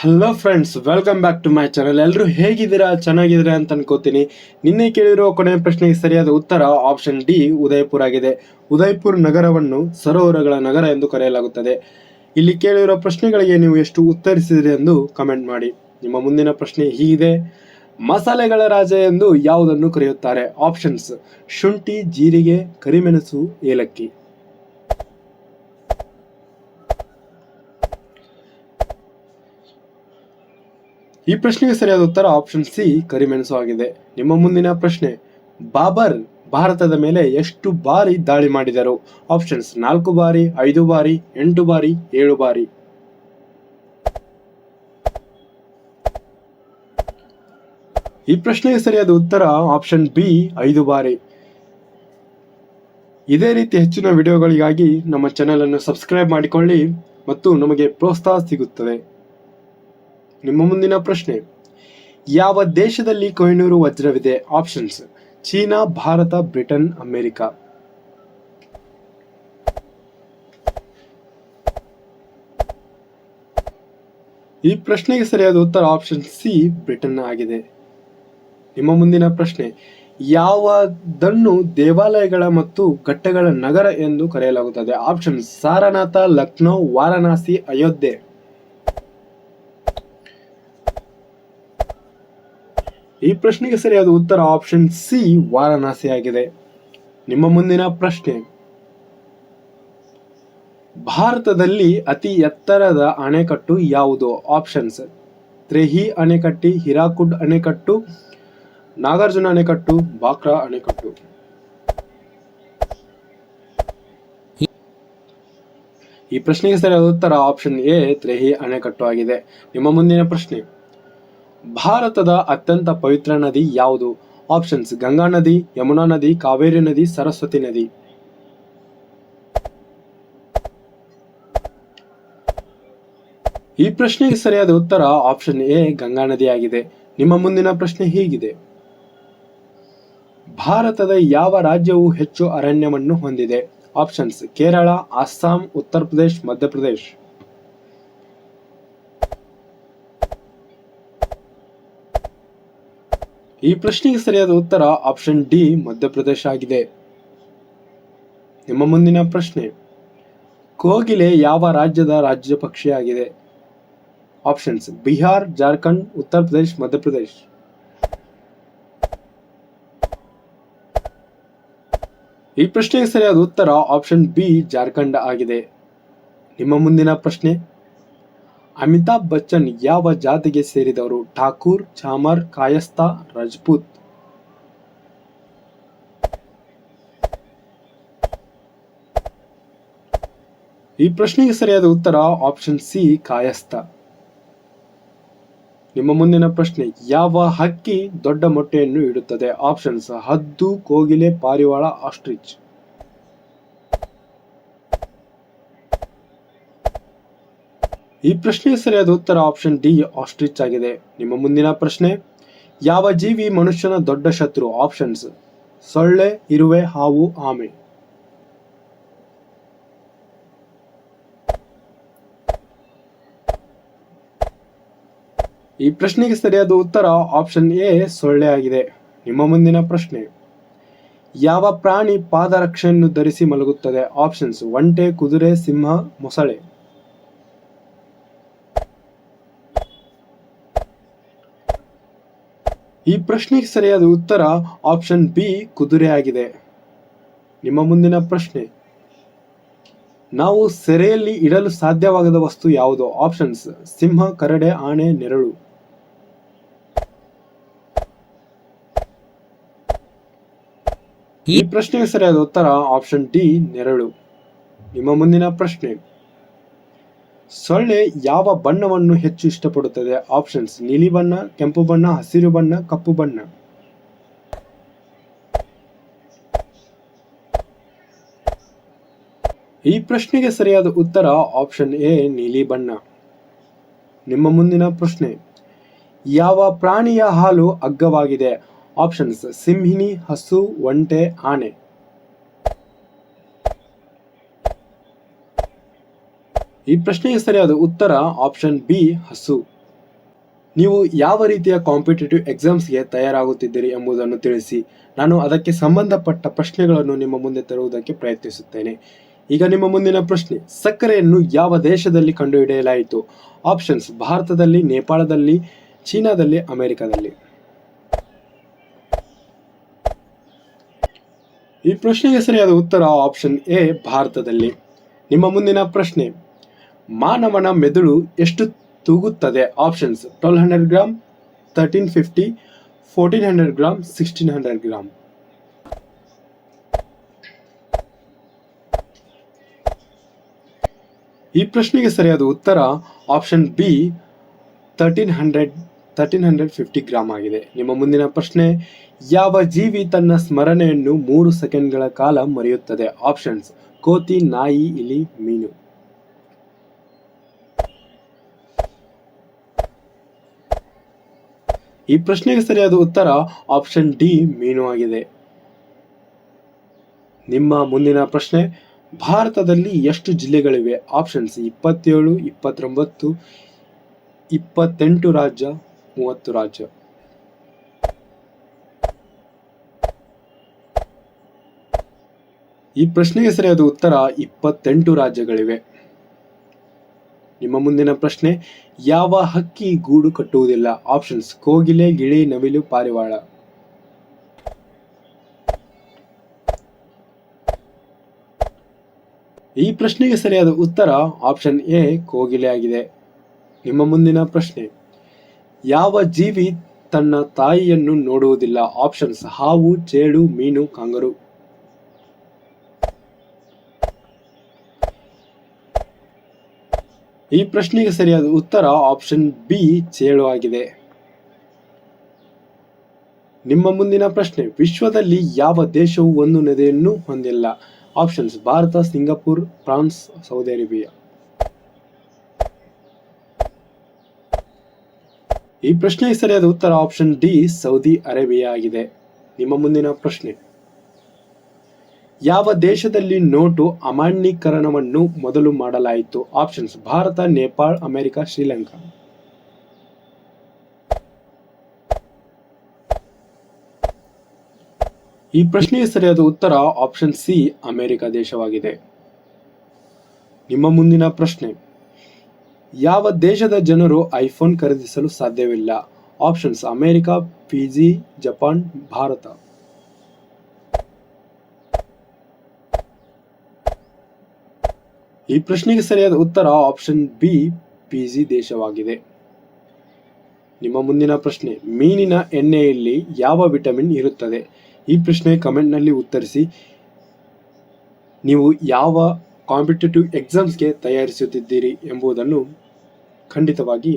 Hello friends welcome back to my channel ಎಲ್ಲರೂ ಹೇಗಿದ್ದೀರಾ, ಚೆನ್ನಾಗಿದ್ದೀರಾ ಅಂತ ಅನ್ಕೋತೀನಿ. ನಿನ್ನೆ ಕೇಳಿರೋ ಕೊನೆಯ ಪ್ರಶ್ನೆಗೆ ಸರಿಯಾದ ಉತ್ತರ ಆಪ್ಷನ್ ಡಿ ಉದಯಪುರ ಆಗಿದೆ. ಉದಯಪುರ್ ನಗರವನ್ನು ಸರೋವರಗಳ ನಗರ ಎಂದು ಕರೆಯಲಾಗುತ್ತದೆ. ಇಲ್ಲಿ ಕೇಳಿರೋ ಪ್ರಶ್ನೆಗಳಿಗೆ ನೀವು ಎಷ್ಟು ಉತ್ತರಿಸಿದಿರಿ ಎಂದು ಕಮೆಂಟ್ ಮಾಡಿ. ನಿಮ್ಮ ಮುಂದಿನ ಪ್ರಶ್ನೆ ಹೀಗಿದೆ. ಮಸಾಲೆಗಳ ರಾಜ ಎಂದು ಯಾವುದನ್ನು ಕರೆಯುತ್ತಾರೆ? ಆಪ್ಷನ್ಸ್ ಶುಂಠಿ, ಜೀರಿಗೆ, ಕರಿಮೆಣಸು, ಏಲಕ್ಕಿ. ಈ ಪ್ರಶ್ನೆಗೆ ಸರಿಯಾದ ಉತ್ತರ ಆಪ್ಷನ್ ಸಿ ಕರಿಮೆಣಸು ಆಗಿದೆ. ನಿಮ್ಮ ಮುಂದಿನ ಪ್ರಶ್ನೆ, ಬಾಬರ್ ಭಾರತದ ಮೇಲೆ ಎಷ್ಟು ಬಾರಿ ದಾಳಿ ಮಾಡಿದರು? ಆಪ್ಷನ್ಸ್ ನಾಲ್ಕು ಬಾರಿ, ಐದು ಬಾರಿ, ಎಂಟು ಬಾರಿ, ಏಳು ಬಾರಿ. ಈ ಪ್ರಶ್ನೆಗೆ ಸರಿಯಾದ ಉತ್ತರ ಆಪ್ಷನ್ ಬಿ ಐದು ಬಾರಿ. ಇದೇ ರೀತಿ ಹೆಚ್ಚಿನ ವಿಡಿಯೋಗಳಿಗಾಗಿ ನಮ್ಮ ಚಾನೆಲ್ ಅನ್ನು ಸಬ್ಸ್ಕ್ರೈಬ್ ಮಾಡಿಕೊಳ್ಳಿ ಮತ್ತು ನಮಗೆ ಪ್ರೋತ್ಸಾಹ ಸಿಗುತ್ತದೆ. ನಿಮ್ಮ ಮುಂದಿನ ಪ್ರಶ್ನೆ. ಯಾವ ದೇಶದಲ್ಲಿ Kohinoor ವಜ್ರವಿದೆ? Options China, Bharat, Britain, America. ಈ ಪ್ರಶ್ನೆಗೆ ಸರಿಯಾದ ಉತ್ತರ ಆಪ್ಷನ್ ಸಿ ಬ್ರಿಟನ್ ಆಗಿದೆ. ನಿಮ್ಮ ಮುಂದಿನ ಪ್ರಶ್ನೆ. ಯಾವದನ್ನು ದೇವಾಲಯಗಳ ಮತ್ತು ಘಟ್ಟಗಳ ನಗರ ಎಂದು ಕರೆಯಲಾಗುತ್ತದೆ? ಆಪ್ಷನ್ ಸಾರನಾಥ, ಲಕ್ನೋ, ವಾರಣಾಸಿ, ಅಯೋಧ್ಯೆ. ಈ ಪ್ರಶ್ನೆಗೆ ಸರಿಯಾದ ಉತ್ತರ ಆಪ್ಷನ್ ಸಿ ವಾರಣಾಸಿ ಆಗಿದೆ ನಿಮ್ಮ ಮುಂದಿನ ಪ್ರಶ್ನೆ. ಭಾರತದಲ್ಲಿ ಅತಿ ಎತ್ತರದ ಅಣೆಕಟ್ಟು ಯಾವುದು? ಆಪ್ಷನ್ಸ್ ತ್ರೆಹಿ ಅಣೆಕಟ್ಟಿ, ಹಿರಾಕುಡ್ ಅಣೆಕಟ್ಟು, ನಾಗಾರ್ಜುನ ಅಣೆಕಟ್ಟು, ಬಾಕ್ರಾ ಅಣೆಕಟ್ಟು. ಈ ಪ್ರಶ್ನೆಗೆ ಸರಿಯಾದ ಉತ್ತರ ಆಪ್ಷನ್ ಎ ತ್ರೆಹಿ ಅಣೆಕಟ್ಟು ಆಗಿದೆ. ನಿಮ್ಮ ಮುಂದಿನ ಪ್ರಶ್ನೆ. ಭಾರತದ ಅತ್ಯಂತ ಪವಿತ್ರ ನದಿ ಯಾವುದು? ಆಪ್ಷನ್ಸ್, ಗಂಗಾ ನದಿ, ಯಮುನಾ ನದಿ, ಕಾವೇರಿ ನದಿ, ಸರಸ್ವತಿ ನದಿ. ಈ ಪ್ರಶ್ನೆಗೆ ಸರಿಯಾದ ಉತ್ತರ ಆಪ್ಷನ್ ಎ, ಗಂಗಾ ನದಿಯಾಗಿದೆ ನಿಮ್ಮ ಮುಂದಿನ ಪ್ರಶ್ನೆ ಹೀಗಿದೆ. ಭಾರತದ ಯಾವ ರಾಜ್ಯವು ಹೆಚ್ಚು ಅರಣ್ಯವನ್ನು ಹೊಂದಿದೆ? ಆಪ್ಷನ್ಸ್, ಕೇರಳ, ಅಸ್ಸಾಂ, ಉತ್ತರ ಪ್ರದೇಶ್ ಮಧ್ಯಪ್ರದೇಶ್ ಈ ಪ್ರಶ್ನೆಗೆ ಸರಿಯಾದ ಉತ್ತರ ಆಪ್ಷನ್ ಡಿ ಮಧ್ಯಪ್ರದೇಶ ಆಗಿದೆ. ನಿಮ್ಮ ಮುಂದಿನ ಪ್ರಶ್ನೆ. ಕೋಗಿಲೆ ಯಾವ ರಾಜ್ಯದ ರಾಜ್ಯ ಪಕ್ಷಿಯಾಗಿದೆ? ಆಪ್ಷನ್ಸ್ ಬಿಹಾರ್, ಜಾರ್ಖಂಡ್, ಉತ್ತರ ಪ್ರದೇಶ್ ಮಧ್ಯಪ್ರದೇಶ್ ಈ ಪ್ರಶ್ನೆಗೆ ಸರಿಯಾದ ಉತ್ತರ ಆಪ್ಷನ್ ಬಿ ಜಾರ್ಖಂಡ್ ಆಗಿದೆ. ನಿಮ್ಮ ಮುಂದಿನ ಪ್ರಶ್ನೆ. ಅಮಿತಾಬ್ ಬಚ್ಚನ್ ಯಾವ ಜಾತಿಗೆ ಸೇರಿದವರು? ಠಾಕೂರ್, ಚಾಮರ್ ಕಾಯಸ್ತಾ ರಜಪೂತ್. ಈ ಪ್ರಶ್ನೆಗೆ ಸರಿಯಾದ ಉತ್ತರ ಆಪ್ಷನ್ ಸಿ ಕಾಯಸ್ತ ನಿಮ್ಮ ಮುಂದಿನ ಪ್ರಶ್ನೆ, ಯಾವ ಹಕ್ಕಿ ದೊಡ್ಡ ಮೊಟ್ಟೆಯನ್ನು ಇಡುತ್ತದೆ? ಆಪ್ಷನ್ಸ್ ಹದ್ದು, ಕೋಗಿಲೆ, ಪಾರಿವಾಳ, ಆಸ್ಟ್ರಿಚ್. ಈ ಪ್ರಶ್ನೆಗೆ ಸರಿಯಾದ ಉತ್ತರ ಆಪ್ಷನ್ ಡಿ ಆಸ್ಟ್ರಿಚ್ ಆಗಿದೆ. ನಿಮ್ಮ ಮುಂದಿನ ಪ್ರಶ್ನೆ, ಯಾವ ಜೀವಿ ಮನುಷ್ಯನ ದೊಡ್ಡ ಶತ್ರು? ಆಪ್ಷನ್ಸ್ ಸೊಳ್ಳೆ, ಇರುವೆ, ಹಾವು, ಆಮೆ. ಈ ಪ್ರಶ್ನೆಗೆ ಸರಿಯಾದ ಉತ್ತರ ಆಪ್ಷನ್ ಎ ಸೊಳ್ಳೆ ಆಗಿದೆ. ನಿಮ್ಮ ಮುಂದಿನ ಪ್ರಶ್ನೆ, ಯಾವ ಪ್ರಾಣಿ ಪಾದರಕ್ಷೆಯನ್ನು ಧರಿಸಿ ಮಲಗುತ್ತದೆ? ಆಪ್ಷನ್ಸ್ ಒಂಟೆ, ಕುದುರೆ, ಸಿಂಹ, ಮೊಸಳೆ. ಈ ಪ್ರಶ್ನೆಗೆ ಸರಿಯಾದ ಉತ್ತರ ಆಪ್ಷನ್ ಬಿ ಕುದುರೆ ಆಗಿದೆ ನಿಮ್ಮ ಮುಂದಿನ ಪ್ರಶ್ನೆ. ನಾವು ಸೆರೆಯಲ್ಲಿ ಇಡಲು ಸಾಧ್ಯವಾಗದ ವಸ್ತು ಯಾವುದು? ಆಪ್ಷನ್ಸ್, ಸಿಂಹ, ಕರಡೆ ಆಣೆ ನೆರಳು. ಈ ಪ್ರಶ್ನೆಗೆ ಸರಿಯಾದ ಉತ್ತರ ಆಪ್ಷನ್ ಡಿ, ನೆರಳು. ನಿಮ್ಮ ಮುಂದಿನ ಪ್ರಶ್ನೆ. ಸೊಳ್ಳೆ ಯಾವ ಬಣ್ಣವನ್ನು ಹೆಚ್ಚು ಇಷ್ಟಪಡುತ್ತದೆ? ಆಪ್ಷನ್ಸ್, ನೀಲಿ ಬಣ್ಣ, ಕೆಂಪು ಬಣ್ಣ, ಹಸಿರು ಬಣ್ಣ, ಕಪ್ಪು ಬಣ್ಣ. ಈ ಪ್ರಶ್ನೆಗೆ ಸರಿಯಾದ ಉತ್ತರ ಆಪ್ಷನ್ ಎ, ನೀಲಿ ಬಣ್ಣ. ನಿಮ್ಮ ಮುಂದಿನ ಪ್ರಶ್ನೆ. ಯಾವ ಪ್ರಾಣಿಯ ಹಾಲು ಅಗ್ಗವಾಗಿದೆ? ಆಪ್ಷನ್ಸ್, ಸಿಂಹಿಣಿ, ಹಸು, ಒಂಟೆ, ಆನೆ. ಈ ಪ್ರಶ್ನೆಗೆ ಸರಿಯಾದ ಉತ್ತರ ಆಪ್ಷನ್ ಬಿ ಹಸು. ನೀವು ಯಾವ ರೀತಿಯ ಕಾಂಪಿಟೇಟಿವ್ ಎಕ್ಸಾಮ್ಸ್ಗೆ ತಯಾರಾಗುತ್ತಿದ್ದೀರಿ ಎಂಬುದನ್ನು ತಿಳಿಸಿ. ನಾನು ಅದಕ್ಕೆ ಸಂಬಂಧಪಟ್ಟ ಪ್ರಶ್ನೆಗಳನ್ನು ನಿಮ್ಮ ಮುಂದೆ ತರುವುದಕ್ಕೆ ಪ್ರಯತ್ನಿಸುತ್ತೇನೆ. ಈಗ ನಿಮ್ಮ ಮುಂದಿನ ಪ್ರಶ್ನೆ, ಸಕ್ಕರೆಯನ್ನು ಯಾವ ದೇಶದಲ್ಲಿ ಕಂಡುಹಿಡಿಯಲಾಯಿತು? ಆಪ್ಷನ್ಸ್ ಭಾರತದಲ್ಲಿ, ನೇಪಾಳದಲ್ಲಿ, ಚೀನಾದಲ್ಲಿ, ಅಮೆರಿಕದಲ್ಲಿ. ಈ ಪ್ರಶ್ನೆಗೆ ಸರಿಯಾದ ಉತ್ತರ ಆಪ್ಷನ್ ಎ ಭಾರತದಲ್ಲಿ. ನಿಮ್ಮ ಮುಂದಿನ ಪ್ರಶ್ನೆ ಮಾನವನ ಮೆದುಳು ಎಷ್ಟು ತೂಗುತ್ತದೆ? Options twelve hundred gram thirteen fifty fourteen hundred gram sixteen hundred gram ಈ ಪ್ರಶ್ನೆಗೆ ಸರಿಯಾದ ಉತ್ತರ option B thirteen hundred thirteen hundred fifty gram ಆಗಿದೆ. ನಿಮ್ಮ ಮುಂದಿನ ಪ್ರಶ್ನೆ, ಯಾವ ಜೀವಿ ತನ್ನ ಸ್ಮರಣೆಯನ್ನು ಮೂರು ಸೆಕೆಂಡ್ಗಳ ಕಾಲ ಮರೆಯುತ್ತದೆ? ಆಪ್ಷನ್ಸ್ ಕೋತಿ, ನಾಯಿ, ಇಲಿ, ಮೀನು. ಈ ಪ್ರಶ್ನೆಗೆ ಸರಿಯಾದ ಉತ್ತರ ಆಪ್ಷನ್ ಡಿ ಮೀನು ಆಗಿದೆ. ನಿಮ್ಮ ಮುಂದಿನ ಪ್ರಶ್ನೆ, ಭಾರತದಲ್ಲಿ ಎಷ್ಟು ಜಿಲ್ಲೆಗಳಿವೆ? ಆಪ್ಷನ್ಸ್ ಇಪ್ಪತ್ತೇಳು, ಇಪ್ಪತ್ತೊಂಬತ್ತು, ಇಪ್ಪತ್ತೆಂಟು ರಾಜ್ಯ, ಮೂವತ್ತು ರಾಜ್ಯ. ಈ ಪ್ರಶ್ನೆಗೆ ಸರಿಯಾದ ಉತ್ತರ ಇಪ್ಪತ್ತೆಂಟು ರಾಜ್ಯಗಳಿವೆ. ನಿಮ್ಮ ಮುಂದಿನ ಪ್ರಶ್ನೆ ಯಾವ ಹಕ್ಕಿ ಗೂಡು ಕಟ್ಟುವುದಿಲ್ಲ. ಆಪ್ಷನ್ಸ್ ಕೋಗಿಲೆ, ಗಿಳಿ, ನವಿಲು, ಪಾರಿವಾಳ. ಈ ಪ್ರಶ್ನೆಗೆ ಸರಿಯಾದ ಉತ್ತರ ಆಪ್ಷನ್ ಎ ಕೋಗಿಲೆ ಆಗಿದೆ. ನಿಮ್ಮ ಮುಂದಿನ ಪ್ರಶ್ನೆ. ಯಾವ ಜೀವಿ ತನ್ನ ತಾಯಿಯನ್ನು ನೋಡುವುದಿಲ್ಲ? ಆಪ್ಷನ್ಸ್ ಹಾವು ಚೇಳು ಮೀನು, ಕಾಂಗರು. ಈ ಪ್ರಶ್ನೆಗೆ ಸರಿಯಾದ ಉತ್ತರ ಆಪ್ಷನ್ ಬಿ ಚೇಳು ಆಗಿದೆ. ನಿಮ್ಮ ಮುಂದಿನ ಪ್ರಶ್ನೆ, ವಿಶ್ವದಲ್ಲಿ ಯಾವ ದೇಶವು ಒಂದು ನದಿಯನ್ನು ಹೊಂದಿಲ್ಲ? Options, Bharat, Singapore, France, Saudi Arabia. ಈ ಪ್ರಶ್ನೆಗೆ ಸರಿಯಾದ ಉತ್ತರ ಆಪ್ಷನ್ ಡಿ ಸೌದಿ ಅರೇಬಿಯಾ ಆಗಿದೆ. ನಿಮ್ಮ ಮುಂದಿನ ಪ್ರಶ್ನೆ ಯಾವ ದೇಶದಲ್ಲಿ ನೋಟು ಅಮಾನ್ಯೀಕರಣವನ್ನು ಮೊದಲು ಮಾಡಲಾಯಿತು? Options, Bharat, Nepal, America, Sri Lanka. ಈ ಪ್ರಶ್ನೆಗೆ ಸರಿಯಾದ ಉತ್ತರ ಆಪ್ಷನ್ ಸಿ, ಅಮೆರಿಕ ದೇಶವಾಗಿದೆ. ನಿಮ್ಮ ಮುಂದಿನ ಪ್ರಶ್ನೆ. ಯಾವ ದೇಶದ ಜನರು ಐಫೋನ್ ಖರೀದಿಸಲು ಸಾಧ್ಯವಿಲ್ಲ? Options, America, Fiji, Japan, Bharat. ಈ ಪ್ರಶ್ನೆಗೆ ಸರಿಯಾದ ಉತ್ತರ ಆಪ್ಷನ್ ಬಿ ಪಿಜಿ ದೇಶವಾಗಿದೆ. ನಿಮ್ಮ ಮುಂದಿನ ಪ್ರಶ್ನೆ, ಮೀನಿನ ಎಣ್ಣೆಯಲ್ಲಿ ಯಾವ ವಿಟಮಿನ್ ಇರುತ್ತದೆ? ಈ ಪ್ರಶ್ನೆ ಕಮೆಂಟ್ನಲ್ಲಿ ಉತ್ತರಿಸಿ. ನೀವು ಯಾವ ಕಾಂಪಿಟೇಟಿವ್ ಎಕ್ಸಾಮ್ಸ್ಗೆ ತಯಾರಿಸುತ್ತಿದ್ದೀರಿ ಎಂಬುದನ್ನು ಖಂಡಿತವಾಗಿ